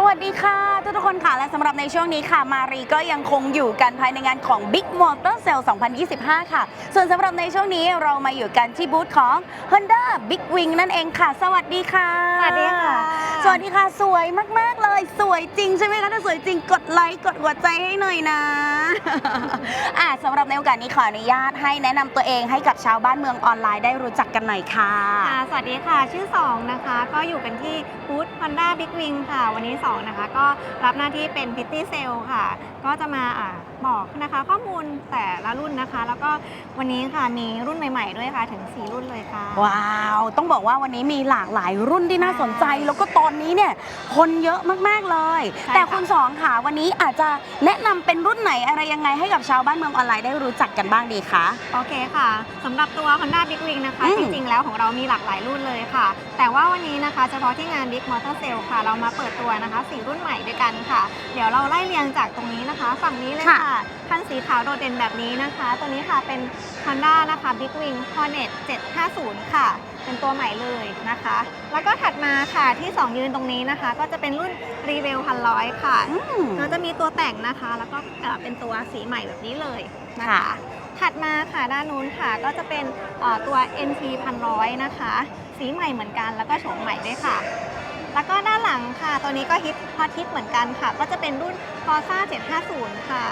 สวัสดีค่ะ ทุกทุกคนค่ะ และสำหรับในช่วงนี้ค่ะ มารีก็ยังคงอยู่กันภายในงานของ Big Motor Sale 2025 ค่ะ ส่วนสำหรับในช่วงนี้เรามาอยู่กันที่บูธของ Honda Big Wing นั่นเองค่ะ สวัสดีค่ะ สวัสดีค่ะ สวัสดีค่ะ สวยมาก ๆ เลย สวยจริงใช่ไหมคะถ้าสวยจริงกดไลค์กดหัวใจให้หน่อยนะ อะสำหรับในโอกาสนี้ขออนุญาตให้แนะนำตัวเองให้กับชาวบ้านเมืองออนไลน์ได้รู้จักกันหน่อยค่ะ ค่ะสวัสดีค่ะ ชื่อ 2 นะคะ ก็อยู่กันที่บูธ Honda Big Wing ค่ะ วันนี้ 2 นะคะ ก็รับหน้าที่เป็นพิตตี้เซลค่ะ ก็จะมาอ่าบอกนะคะ ข้อมูลแต่ละรุ่นนะคะ แล้วก็วันนี้ค่ะมีรุ่นใหม่ ๆ ด้วยค่ะ ถึง 4 รุ่นเลยค่ะ ว้าว ต้องบอกว่าวันนี้มีหลากหลายรุ่นที่น่าสนใจใช่แล้วก็ตอนนี้เนี่ยคนเยอะมากๆเลยใช่แต่ค่ะคุณสองค่ะวันนี้อาจจะแนะนำเป็นรุ่นไหนอะไรยังไงให้กับชาวบ้านเมืองออนไลน์ได้รู้จักกันบ้างดีคะ โอเคค่ะสำหรับตัว Honda Big Wing นะคะ อืมจริงๆ แล้วของเรามีหลากหลายรุ่นเลยค่ะ แต่ว่าวันนี้นะคะเฉพาะที่งาน Big Motor Sale ค่ะ เรามาเปิดตัวนะคะ 4 รุ่นใหม่ด้วยกันค่ะ เดี๋ยวเราไล่เรียงจากตรงนี้นะคะ ฝั่งนี้เลยค่ะคั นสีขาวโดดเด่นแบบนี้นะคะ ตัวนี้ค่ะเป็น Honda นะคะ Big Wing Hornet 750 ค่ะ เป็นตัวใหม่เลยนะคะ แล้วก็ถัดมาค่ะที่ 2 ยืนตรงนี้นะคะ ก็จะเป็นรุ่น r e v e l 100 ค่ะอืมเราจะมีตัวแต่งนะคะ แล้วก็เอ่อเป็นตัวสีใหม่แบบนี้เลยนะค่ะคะถัดมาค่ะด้านนู้นค่ะก็จะเป็นเอ่อตัว NT 1,100นะคะ สีใหม่เหมือนกันแล้วก็โฉมใหม่ด้วยค่ะ แล้วก็ด้านหลังค่ะ ตัวนี้ก็ฮิตฮอตฮิตเหมือนกันค่ะ ก็จะเป็นรุ่น Corsa 750 ค่ะ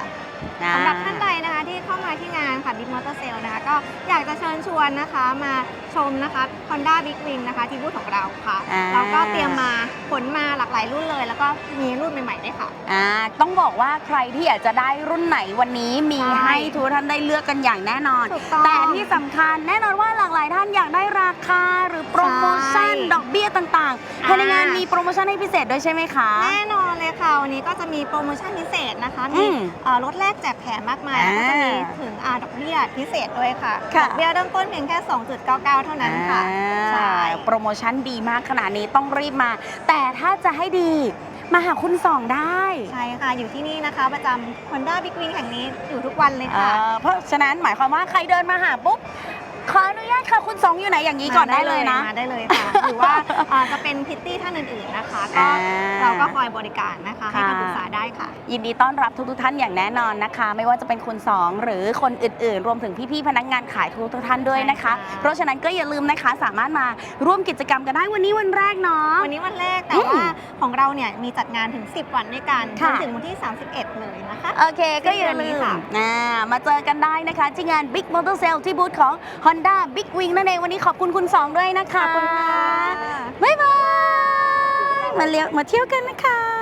สำหรับท่านใดนะคะที่เข้ามาที่งานค่ะ Big Motor Sale นะคะก็อยากจะเชิญชวนนะคะมาชมนะคะ Honda Big Wing นะคะที่บูธของเราค่ะอ่า เราก็เตรียมมาขนมาหลากหลายรุ่นเลย แล้วก็มีรุ่นใหม่ๆด้วยค่ะ อ่าต้องบอกว่าใครที่อยากจะได้รุ่นไหนวันนี้มีใช่ ให้ทุกท่านได้เลือกกันอย่างแน่นอน ถูกต้องแต่ที่สำคัญแน่นอนว่าหลากหลายท่านอยากได้ราคาหรือ ดอกเบี้ยต่างๆภายในงานมีโปรโมชั่นให้พิเศษด้วยใช่ไหมคะ แน่นอนเลยค่ะ วันนี้ก็จะมีโปรโมชั่นพิเศษนะคะอืมีมเอ่อลดแลกแจกแถมมากมายอ่าแล้วก็จะมีถึงอาดอกเบี้ยพิเศษด้วยค่ะค่ะดอกเบี้ยเริ่มต้นเพียงแค่ 2.99 เท่านั้นค่ะใช่อ่าโปรโมชั่นดีมากขนาดนี้ต้องรีบมา แต่ถ้าจะให้ดีมาหาคุณสองได้ ใช่ค่ะ อยู่ที่นี่นะคะ ประจำ Honda Big Wing แห่งนี้อยู่ทุกวันเลยเอ่ค่ะอเพราะฉะนั้นหมายความว่าใครเดินมาหาปุ๊บ ขออนุญาตค่ะคุณสองอยู่ไหนอย่างนี้ก่อนได้เลยนะ มาได้เลยค่ะ หรือว่าอ่าจะเป็นพิตตี้ท่านอื่นๆนะคะ ก็อ่าเราก็คอยบริการนะคะ ให้ค่ะ คำปรึกษาได้ค่ะ ยินดีต้อนรับทุกๆท่านอย่างแน่นอนนะคะ ไม่ว่าจะเป็นคุณสองหรือคนอื่นๆ รวมถึงพี่ๆพนักงานขายทุกๆท่านด้วยนะคะ ใช่ค่ะ เพราะฉะนั้นก็อย่าลืมนะคะสามารถมาร่วมกิจกรรมกันได้วันนี้วันแรกเนาะ วันนี้วันแรกแต่อืมว่าของเราเนี่ยมีจัดงานถึง 10 วันด้วยกันจค่ะ นถึงวันที่ 31 เลยนะคะ โอเคก็อย่าลืสิ้นเดือนนี้มค่ะอ่ามาเจอกันได้นะคะ ที่งาน Big Motor Sale ที่บูธของ Honda Big Wing นั่นเองวันนี้ขอบคุณคุณสองด้วยนะคะ ขอบคุณค่ะ บ๊ายบาย มาเลี้ยวมาเที่ยวกันนะคะ